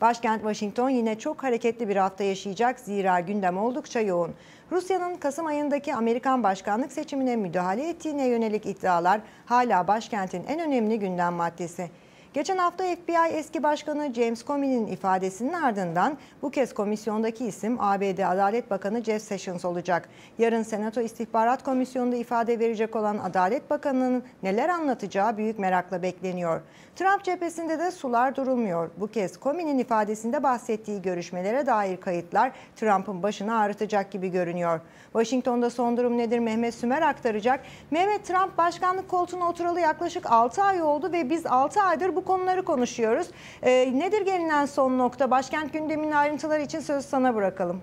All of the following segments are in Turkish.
Başkent Washington yine çok hareketli bir hafta yaşayacak zira gündem oldukça yoğun. Rusya'nın Kasım ayındaki Amerikan başkanlık seçimine müdahale ettiğine yönelik iddialar hala başkentin en önemli gündem maddesi. Geçen hafta FBI eski başkanı James Comey'nin ifadesinin ardından bu kez komisyondaki isim ABD Adalet Bakanı Jeff Sessions olacak. Yarın Senato İstihbarat Komisyonu'nda ifade verecek olan Adalet Bakanı'nın neler anlatacağı büyük merakla bekleniyor. Trump cephesinde de sular durulmuyor. Bu kez Comey'nin ifadesinde bahsettiği görüşmelere dair kayıtlar Trump'ın başını ağrıtacak gibi görünüyor. Washington'da son durum nedir Mehmet Sümer aktaracak. Mehmet Trump başkanlık koltuğuna oturalı yaklaşık 6 ay oldu ve biz 6 aydır bu konuları konuşuyoruz. E, nedir gelinen son nokta? Başkent gündeminin ayrıntıları için sözü sana bırakalım.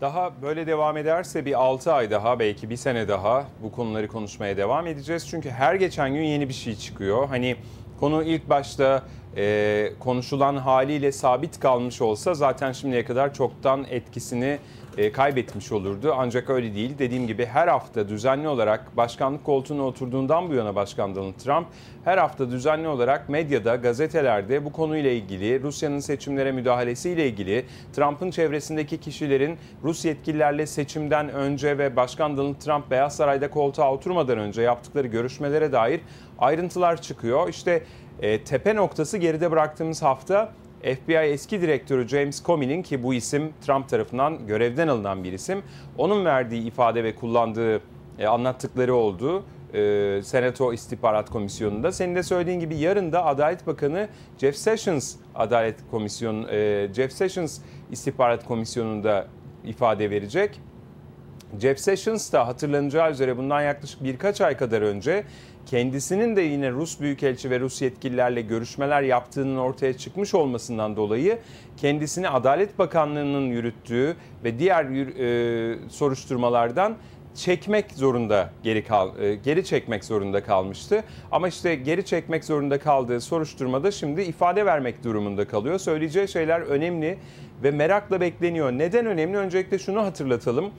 Daha böyle devam ederse bir 6 ay daha belki bir sene daha bu konuları konuşmaya devam edeceğiz. Çünkü her geçen gün yeni bir şey çıkıyor. Hani konu ilk başta e, konuşulan haliyle sabit kalmış olsa zaten şimdiye kadar çoktan etkisini e, kaybetmiş olurdu. Ancak öyle değil. Dediğim gibi her hafta düzenli olarak başkanlık koltuğuna oturduğundan bu yana Başkan Donald Trump her hafta düzenli olarak medyada, gazetelerde bu konuyla ilgili, Rusya'nın seçimlere müdahalesiyle ilgili, Trump'ın çevresindeki kişilerin Rus yetkililerle seçimden önce ve Başkan Donald Trump Beyaz Saray'da koltuğa oturmadan önce yaptıkları görüşmelere dair ayrıntılar çıkıyor. İşte e, tepe noktası geride bıraktığımız hafta FBI eski direktörü James Comey'nin ki bu isim Trump tarafından görevden alınan bir isim. Onun verdiği ifade ve kullandığı e, anlattıkları oldu. E, Senato İstihbarat Komisyonu'nda. Senin de söylediğin gibi yarın da Adalet Bakanı Jeff Sessions Adalet Komisyonu e, Jeff Sessions İstihbarat Komisyonu'nda ifade verecek. Jeff Sessions da hatırlanacağı üzere bundan yaklaşık birkaç ay kadar önce kendisinin de yine Rus Büyükelçi ve Rus yetkililerle görüşmeler yaptığının ortaya çıkmış olmasından dolayı kendisini Adalet Bakanlığı'nın yürüttüğü ve diğer e, soruşturmalardan çekmek zorunda geri kal e, geri çekmek zorunda kalmıştı. Ama işte geri çekmek zorunda kaldığı soruşturmada şimdi ifade vermek durumunda kalıyor. Söyleyeceği şeyler önemli ve merakla bekleniyor. Neden önemli? Öncelikle şunu hatırlatalım.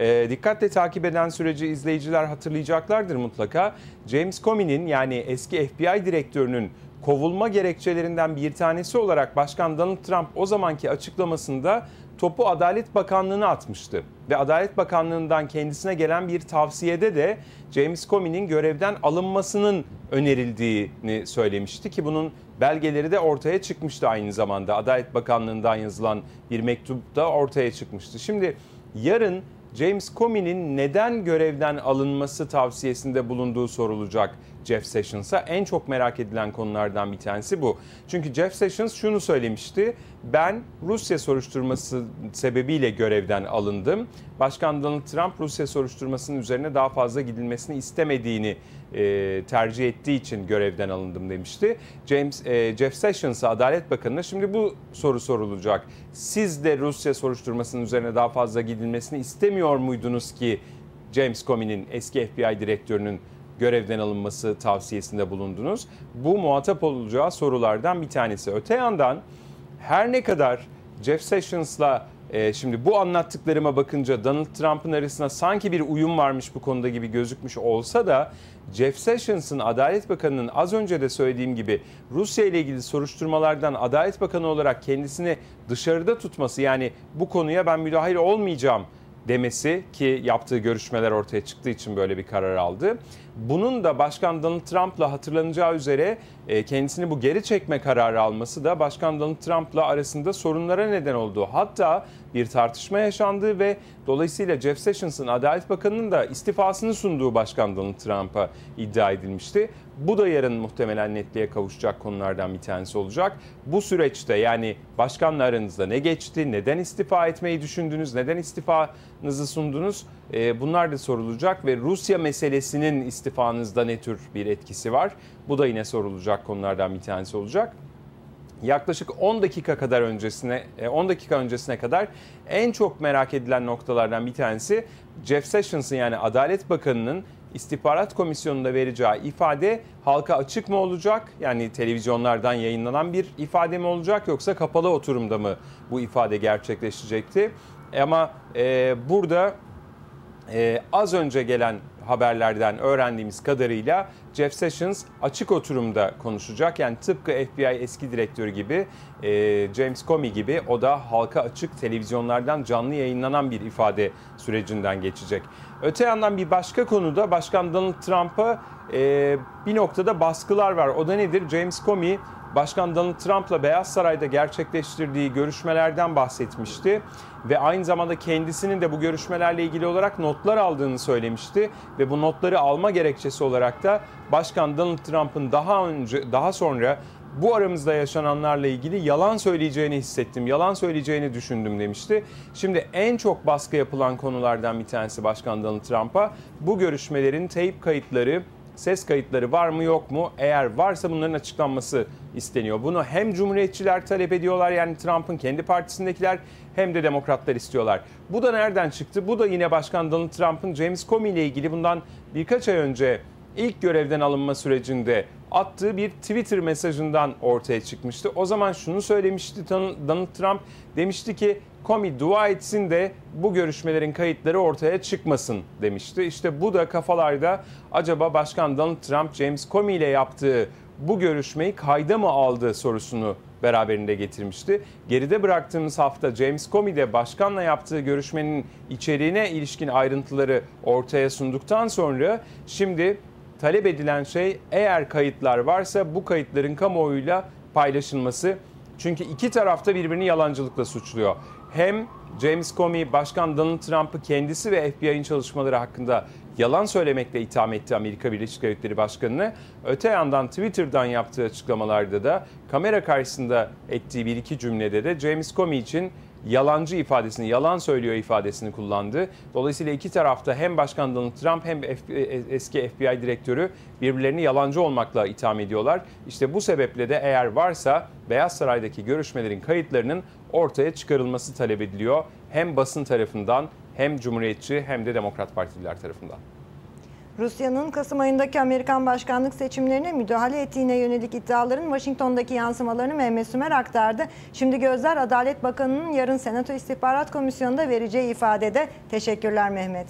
E, dikkatle takip eden süreci izleyiciler hatırlayacaklardır mutlaka. James Comey'nin yani eski FBI direktörünün kovulma gerekçelerinden bir tanesi olarak Başkan Donald Trump o zamanki açıklamasında topu Adalet Bakanlığı'na atmıştı. Ve Adalet Bakanlığı'ndan kendisine gelen bir tavsiyede de James Comey'nin görevden alınmasının önerildiğini söylemişti ki bunun belgeleri de ortaya çıkmıştı aynı zamanda. Adalet Bakanlığı'ndan yazılan bir mektup da ortaya çıkmıştı. Şimdi yarın James Comey'nin neden görevden alınması tavsiyesinde bulunduğu sorulacak Jeff Sessions'a. En çok merak edilen konulardan bir tanesi bu. Çünkü Jeff Sessions şunu söylemişti. Ben Rusya soruşturması sebebiyle görevden alındım. Başkan Donald Trump Rusya soruşturmasının üzerine daha fazla gidilmesini istemediğini e, tercih ettiği için görevden alındım demişti. James e, Jeff Sessions'a Adalet Bakanı'na şimdi bu soru sorulacak. Siz de Rusya soruşturmasının üzerine daha fazla gidilmesini istemiyor muydunuz ki James Comey'nin eski FBI direktörünün görevden alınması tavsiyesinde bulundunuz. Bu muhatap olacağı sorulardan bir tanesi. Öte yandan her ne kadar Jeff Sessions'la e, şimdi bu anlattıklarıma bakınca Donald Trump'ın arasında sanki bir uyum varmış bu konuda gibi gözükmüş olsa da Jeff Sessions'ın Adalet Bakanı'nın az önce de söylediğim gibi Rusya ile ilgili soruşturmalardan Adalet Bakanı olarak kendisini dışarıda tutması yani bu konuya ben müdahil olmayacağım demesi ki yaptığı görüşmeler ortaya çıktığı için böyle bir karar aldı. Bunun da Başkan Donald Trump'la hatırlanacağı üzere e, kendisini bu geri çekme kararı alması da Başkan Donald Trump'la arasında sorunlara neden oldu. Hatta bir tartışma yaşandığı ve dolayısıyla Jeff Sessions'ın Adalet Bakanı'nın da istifasını sunduğu Başkan Donald Trump'a iddia edilmişti. Bu da yarın muhtemelen netliğe kavuşacak konulardan bir tanesi olacak. Bu süreçte yani başkanla aranızda ne geçti, neden istifa etmeyi düşündünüz, neden istifanızı sundunuz e, bunlar da sorulacak ve Rusya meselesinin istifanızda ne tür bir etkisi var? Bu da yine sorulacak konulardan bir tanesi olacak yaklaşık 10 dakika kadar öncesine 10 e, dakika öncesine kadar en çok merak edilen noktalardan bir tanesi Jeff Sessions'ın yani Adalet Bakanı'nın istihbarat komisyonunda vereceği ifade halka açık mı olacak? Yani televizyonlardan yayınlanan bir ifade mi olacak yoksa kapalı oturumda mı bu ifade gerçekleşecekti? Ama e, burada e, az önce gelen haberlerden öğrendiğimiz kadarıyla Jeff Sessions açık oturumda konuşacak. Yani tıpkı FBI eski direktörü gibi e, James Comey gibi o da halka açık televizyonlardan canlı yayınlanan bir ifade sürecinden geçecek. Öte yandan bir başka konuda Başkan Donald Trump'a e, bir noktada baskılar var. O da nedir? James Comey Başkan Donald Trump'la Beyaz Saray'da gerçekleştirdiği görüşmelerden bahsetmişti ve aynı zamanda kendisinin de bu görüşmelerle ilgili olarak notlar aldığını söylemişti ve bu notları alma gerekçesi olarak da Başkan Donald Trump'ın daha önce daha sonra bu aramızda yaşananlarla ilgili yalan söyleyeceğini hissettim, yalan söyleyeceğini düşündüm demişti. Şimdi en çok baskı yapılan konulardan bir tanesi Başkan Donald Trump'a bu görüşmelerin teyp kayıtları ses kayıtları var mı yok mu? Eğer varsa bunların açıklanması isteniyor. Bunu hem Cumhuriyetçiler talep ediyorlar yani Trump'ın kendi partisindekiler hem de demokratlar istiyorlar. Bu da nereden çıktı? Bu da yine Başkan Donald Trump'ın James Comey ile ilgili bundan birkaç ay önce ilk görevden alınma sürecinde attığı bir Twitter mesajından ortaya çıkmıştı. O zaman şunu söylemişti Donald Trump demişti ki Comey dua etsin de bu görüşmelerin kayıtları ortaya çıkmasın demişti. İşte bu da kafalarda acaba Başkan Donald Trump James Comey ile yaptığı bu görüşmeyi kayda mı aldı sorusunu beraberinde getirmişti. Geride bıraktığımız hafta James Comey de başkanla yaptığı görüşmenin içeriğine ilişkin ayrıntıları ortaya sunduktan sonra şimdi talep edilen şey eğer kayıtlar varsa bu kayıtların kamuoyuyla paylaşılması. Çünkü iki tarafta birbirini yalancılıkla suçluyor. Hem James Comey Başkan Donald Trump'ı kendisi ve FBI'nin çalışmaları hakkında yalan söylemekle itham etti Amerika Birleşik Devletleri Başkanı'nı. Öte yandan Twitter'dan yaptığı açıklamalarda da kamera karşısında ettiği bir iki cümlede de James Comey için yalancı ifadesini, yalan söylüyor ifadesini kullandı. Dolayısıyla iki tarafta hem Başkan Donald Trump hem eski FBI direktörü birbirlerini yalancı olmakla itham ediyorlar. İşte bu sebeple de eğer varsa Beyaz Saray'daki görüşmelerin kayıtlarının ortaya çıkarılması talep ediliyor. Hem basın tarafından hem Cumhuriyetçi hem de Demokrat Partililer tarafından. Rusya'nın Kasım ayındaki Amerikan başkanlık seçimlerine müdahale ettiğine yönelik iddiaların Washington'daki yansımalarını Mehmet Sümer aktardı. Şimdi gözler Adalet Bakanı'nın yarın Senato İstihbarat Komisyonu'nda vereceği ifadede. Teşekkürler Mehmet.